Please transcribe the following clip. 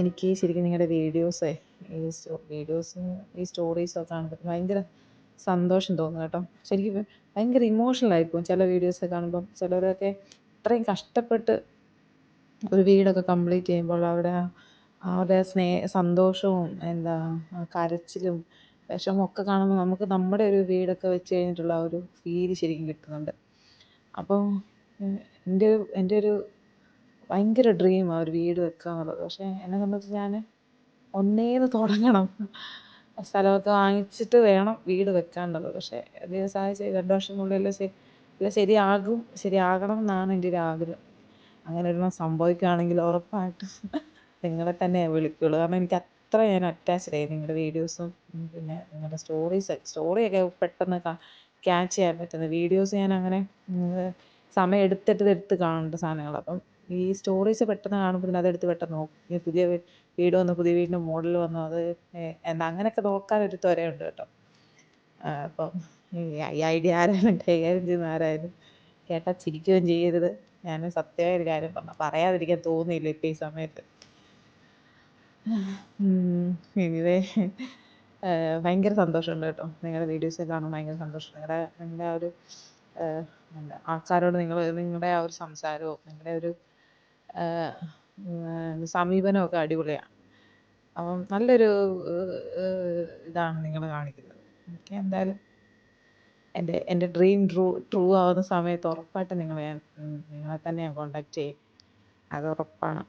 എനിക്ക് ശരിക്കും നിങ്ങളുടെ വീഡിയോസേ ഈ വീഡിയോസ് ഈ സ്റ്റോറീസൊക്കെ കാണുമ്പോൾ ഭയങ്കര സന്തോഷം തോന്നും കേട്ടോ. ശരിക്കും ഭയങ്കര ഇമോഷണൽ ആയിപ്പോവും ചില വീഡിയോസ് കാണുമ്പം. ചിലരൊക്കെ ഇത്രയും കഷ്ടപ്പെട്ട് ഒരു വീടൊക്കെ കംപ്ലീറ്റ് ചെയ്യുമ്പോൾ അവിടെ അവരുടെ സ്നേഹ സന്തോഷവും എന്താ കരച്ചിലും വിഷമവും ഒക്കെ കാണുമ്പോൾ നമുക്ക് നമ്മുടെ ഒരു വീടൊക്കെ വെച്ച് കഴിഞ്ഞിട്ടുള്ള ആ ഒരു ഫീൽ ശരിക്കും കിട്ടുന്നുണ്ട്. അപ്പോൾ എന്റെ എന്റെ ഒരു ഭയങ്കര ഡ്രീമാണ് ഒരു വീട് വെക്കുക എന്നുള്ളത് പക്ഷേ എന്നെ സംബന്ധിച്ച് ഞാൻ ഒന്നേന്ന് തുടങ്ങണം. സ്ഥലമൊക്കെ വാങ്ങിച്ചിട്ട് വേണം വീട് വെക്കാനുള്ളത് പക്ഷേ ദൈവം സഹായിച്ച് രണ്ട് വർഷത്തിനുള്ളിൽ ശരി ശരിയാകും ശരിയാകണം എന്നാണ് എന്റെ ഒരു ആഗ്രഹം. അങ്ങനെ ഒരെണ്ണം സംഭവിക്കുകയാണെങ്കിൽ ഉറപ്പായിട്ടും നിങ്ങളെ തന്നെ വിളിക്കുള്ളൂ. കാരണം എനിക്ക് അത്ര ഞാൻ അറ്റാച്ച്ഡായി നിങ്ങളുടെ വീഡിയോസും പിന്നെ നിങ്ങളുടെ സ്റ്റോറീസ് സ്റ്റോറിയൊക്കെ പെട്ടെന്ന് ക്യാച്ച് ചെയ്യാൻ പറ്റുന്ന വീഡിയോസ് ഞാൻ അങ്ങനെ സമയം എടുത്തിട്ട് എടുത്ത് കാണേണ്ട സാധനങ്ങളാണ്. അപ്പം ഈ സ്റ്റോറീസ് പെട്ടെന്ന് കാണുമ്പോൾ പിന്നെ അതെടുത്ത് പെട്ടെന്ന് നോക്കും. പുതിയ വീട് വന്നു പുതിയ വീടിന്റെ മോഡൽ വന്നു അത് എന്താ അങ്ങനെയൊക്കെ നോക്കാനൊരു ത്വരയുണ്ട് കേട്ടോ. അപ്പം ഈ ഐഡിയ ആരായാലും കൈകാര്യം ചെയ്യുന്ന ആരായാലും കേട്ടാൽ ചിരിക്കുകയും ചെയ്യരുത്. ഞാൻ സത്യമായ ഒരു കാര്യം പറഞ്ഞു പറയാതിരിക്കാൻ തോന്നിയില്ല ഇപ്പം ഈ സമയത്ത്. എനിവേ ഭയങ്കര സന്തോഷമുണ്ട് കേട്ടോ. നിങ്ങളുടെ വീഡിയോസ് കാണുമ്പോൾ ഭയങ്കര സന്തോഷം. നിങ്ങളുടെ നിങ്ങളുടെ ആ ഒരു ആൾക്കാരോട് നിങ്ങൾ നിങ്ങളുടെ ആ ഒരു സംസാരവും നിങ്ങളുടെ ഒരു സമീപനമൊക്കെ അടിപൊളിയാണ് അപ്പം നല്ലൊരു ഇതാണ് നിങ്ങൾ കാണിക്കുന്നത്. ഓക്കെ എന്തായാലും എന്റെ എന്റെ ഡ്രീം ട്രൂ ട്രൂ ആവുന്ന സമയത്ത് ഉറപ്പായിട്ടും നിങ്ങളെ ഞാൻ നിങ്ങളെ തന്നെ ഞാൻ കോൺടാക്ട് ചെയ്യും. അത് ഉറപ്പാണ്.